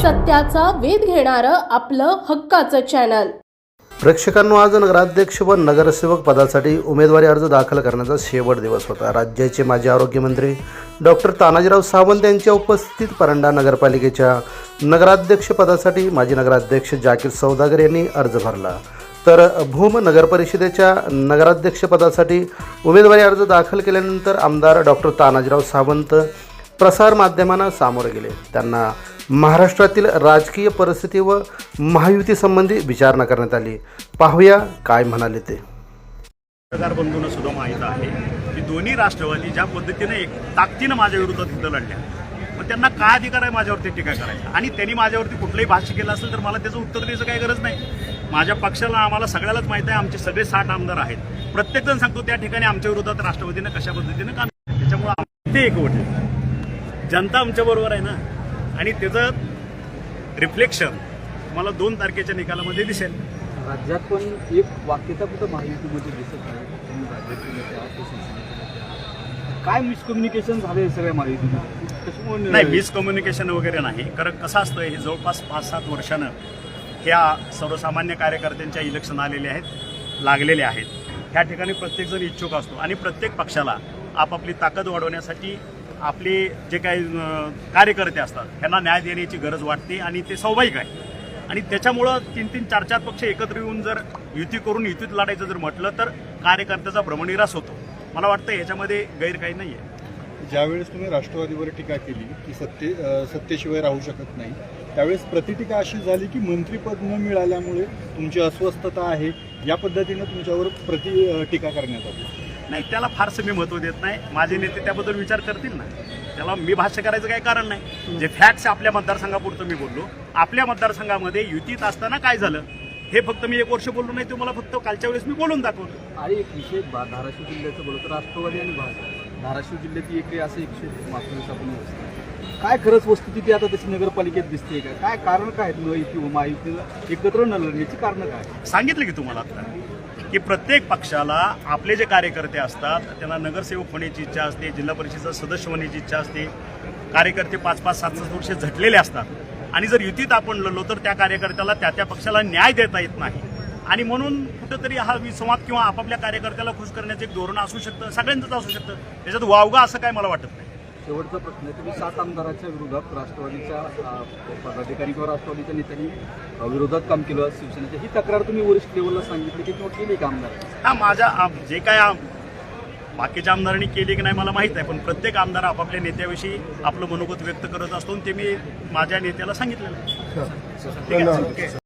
सत्याचा वेध घेणारं आपलं हक्काचं चॅनल प्रेक्षकांनो आज नगराध्यक्ष व नगरसेवक पदासाठी उमेदवारी अर्ज दाखल करण्याचा शेवट दिवस होता. राज्याचे माजी आरोग्यमंत्री डॉक्टर तानाजीराव सावंत यांच्या उपस्थितीत परंडा नगरपालिकेच्या नगराध्यक्ष पदासाठी माजी नगराध्यक्ष जाकीर सौदागर यांनी अर्ज भरला. तर भूम नगरपरिषदेच्या नगराध्यक्षपदासाठी उमेदवारी अर्ज दाखल केल्यानंतर आमदार डॉक्टर तानाजीराव सावंत प्रसारमाध्यमांना सामोरे गेले. त्यांना महाराष्ट्रातील राजकीय परिस्थिती व महायुतीसंबंधी विचारणा करण्यात आली. पाहूया काय म्हणाले ते. पत्रकार बंधूंना सुद्धा माहीत आहे की दोन्ही राष्ट्रवादी ज्या पद्धतीने एक ताकदीनं माझ्या विरोधात तिथं लढल्या मग त्यांना काय अधिकार आहे माझ्यावरती टीका करायचा आणि त्यांनी माझ्यावरती कुठलंही भाष्य केलं असेल तर मला त्याचं उत्तर द्यायचं काही गरज नाही. माझ्या पक्षाला आम्हाला सगळ्यालाच माहीत आहे आमचे सगळे साठ आमदार आहेत. प्रत्येकजण सांगतो त्या ठिकाणी आमच्या विरोधात राष्ट्रवादीनं कशा पद्धतीनं काम त्याच्यामुळे ते एकवटले. जनता आमच्या बरोबर आहे ना? आणि त्याचं रिफ्लेक्शन तुम्हाला दोन तारखेच्या निकालामध्ये दिसेल. राज्यात पण एक वाक्यता कुठं महायुतीमध्ये दिसत आहे. काय मिसकम्युनिकेशन झालं सगळ्या महायुतीमध्ये? नाही मिसकम्युनिकेशन वगैरे नाही. कारण कसं असतं हे जवळपास पाच सात वर्षानं ह्या सर्वसामान्य कार्यकर्त्यांच्या इलेक्शन आलेले आहेत लागलेले आहेत. ह्या ठिकाणी प्रत्येकजण इच्छुक असतो. आणि प्रत्येक पक्षाला आपापली ताकद वाढवण्यासाठी आपले जे काही कार्यकर्ते असतात त्यांना न्याय देण्याची गरज वाटते आणि ते स्वाभाविक आहे. आणि त्याच्यामुळं तीन तीन चार चार पक्ष एकत्र येऊन जर युती करून युतीत लढायचं जर म्हटलं तर कार्यकर्त्याचा भ्रमनिरास होतो. मला वाटतं याच्यामध्ये गैर काही नाही आहे ज्यावेळेस तुम्ही राष्ट्रवादीवर टीका केली की सत्ते सत्तेशिवाय राहू शकत नाही त्यावेळेस प्रतिटीका अशी झाली की मंत्रीपद न मिळाल्यामुळे तुमची अस्वस्थता आहे या पद्धतीनं तुमच्यावर प्रति टीका करण्यात आली. नाही त्याला फारसं मी महत्त्व देत नाही. माझे नेते त्याबद्दल विचार करतील ना. त्याला मी भाष्य करायचं काही कारण नाही. जे फॅक्ट्स आपल्या मतदारसंघापुरतं मी बोललो. आपल्या मतदारसंघामध्ये युतीत असताना काय झालं? हे फक्त मी एक वर्ष बोललो नाही तुम्हाला फक्त कालच्या वेळेस मी बोलून दाखवलं. आणि एक विषय बा- धाराशिव जिल्ह्याचं बोलतो तर राष्ट्रवादी आणि भाजप. धाराशिव जिल्ह्यात एक असं एकशे मागच्या आपण काय खरंच वस्तुस्थिती आता तशी नगरपालिकेत दिसते का? काय कारण काय न युती महायुतीला एकत्र न लढण्याची कारण काय? सांगितलं की तुम्हाला आता. की प्रत्येक पक्षाला आपले जे कार्यकर्ते असतात त्यांना नगरसेवक होण्याची इच्छा असते जिल्हा परिषदेचा सदस्य होण्याची इच्छा असते कार्यकर्ते पाच पाच सात सात वर्ष झटलेले असतात. आणि जर युतीत आपण लढलो तर त्या कार्यकर्त्याला त्या त्या पक्षाला न्याय देता येत नाही. आणि म्हणून कुठंतरी हा विसंवाद किंवा आपापल्या कार्यकर्त्याला खुश करण्याचं एक धोरण असू शकतं सगळ्यांचंच असू शकतं. त्याच्यात वावगा असं काय मला वाटत नाही. शेवटचा प्रश्न आहे तुम्ही सात आमदाराच्या विरोधात राष्ट्रवादीच्या पदाधिकारी किंवा राष्ट्रवादीच्या नेत्यांनी विरोधात काम केलं शिवसेनेच्या ही तक्रार तुम्ही वरिष्ठ लेवलला सांगितली की किंवा केली का आमदार? हा माझ्या जे काय बाकीच्या आमदारांनी केली की नाही मला माहीत आहे पण प्रत्येक आमदार आपापल्या नेत्याविषयी आपलं मनोगत व्यक्त करत असतो ते मी माझ्या नेत्याला सांगितलेलं